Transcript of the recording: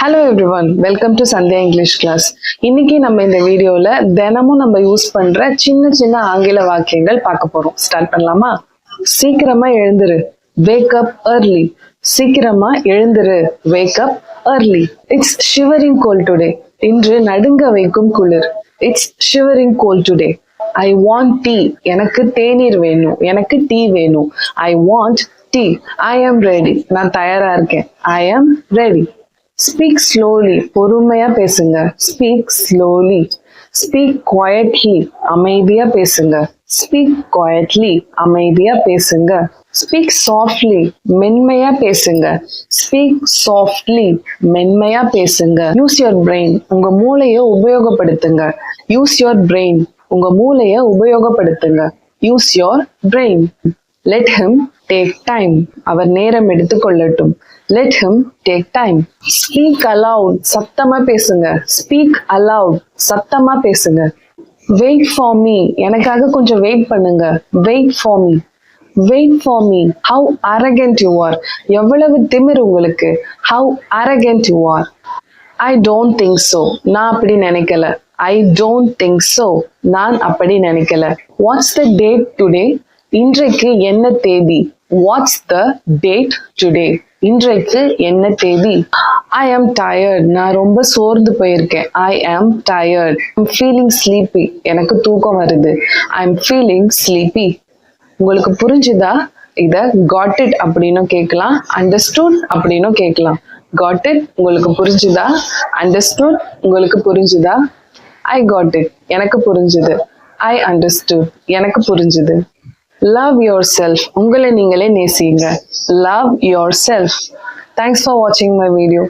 Hello everyone welcome to Sandhya English class இன்னைக்கு நம்ம இந்த வீடியோல தினமும் நம்ம யூஸ் பண்ற சின்ன சின்ன ஆங்கில வாக்கியங்கள் பார்க்க போறோம். ஸ்டார்ட் பண்ணலாமா? சீக்கிரமா எழுந்துரு. Wake up early. சீக்கிரமா எழுந்துரு. Wake up early. It's shivering cold today இன்று நடுங்க வைக்கும் குளிர். It's shivering cold today I want tea எனக்கு தேநீர் வேணும். எனக்கு டீ வேணும். ஐ want T I am ready நான் தயாரா இருக்கேன். ஐ ஆம் ரெடி ஸ்பீக் ஸ்லோலி பொறுமையாக பேசுங்க. ஸ்பீக் ஸ்லோலி ஸ்பீக் குவாய்ட்லி அமைதியாக பேசுங்க. ஸ்பீக் குவாய்ட்லி அமைதியாக பேசுங்க. ஸ்பீக் சாஃப்ட்லி மென்மையா பேசுங்க. ஸ்பீக் சாஃப்ட்லி மென்மையா பேசுங்க. யூஸ் யுவர் பிரெயின் உங்க மூளையை உபயோகப்படுத்துங்க. யூஸ் யுவர் பிரெயின் உங்க மூளையை உபயோகப்படுத்துங்க. Use your brain let him take time அவர் நேரம் எடுத்துக்கொள்ளட்டும் let him take time speak aloud சத்தமா பேசுங்க. ஸ்பீக் அலவுட் சத்தமா பேசுங்க. வெயிட் ஃபார் மீ எனக்காக கொஞ்சம் வெயிட் பண்ணுங்க. Wait for me wait for me how arrogant you are எவ்வளவு திமிர் உங்களுக்கு. How arrogant you are I don't think so நான் அப்படி நினைக்கல. ஐ டோன்ட் திங்க் ஸோ நான் அப்படி நினைக்கல. வாட்ஸ் த டேட் டுடே இன்றைக்கு என்ன தேதி? வாட்ஸ் த டேட் டுடே இன்றைக்கு என்ன தேதி? ஐ ஆம் டயர்ட் நான் ரொம்ப சோர்ந்து போயிருக்கேன். ஐ ஆம் டயர்ட் ஐம் ஃபீலிங் ஸ்லீப்பி எனக்கு தூக்கம் வருது. ஐ எம் ஃபீலிங் ஸ்லீப்பி உங்களுக்கு புரிஞ்சுதா? இத காட் இட் அப்படின்னும் கேட்கலாம். அண்டர்ஸ்டூட் அப்படின்னும் கேட்கலாம். காட் இட் உங்களுக்கு புரிஞ்சுதா? அண்டர்ஸ்டூட் உங்களுக்கு புரிஞ்சுதா? ஐ காட் இட் எனக்கு புரிஞ்சுது. ஐ அண்டர்ஸ்டூட் எனக்கு புரிஞ்சுது. லவ் யோர் செல்ஃப் உங்களை நீங்களே நேசிங்க love yourself thanks for வாட்சிங் மை வீடியோ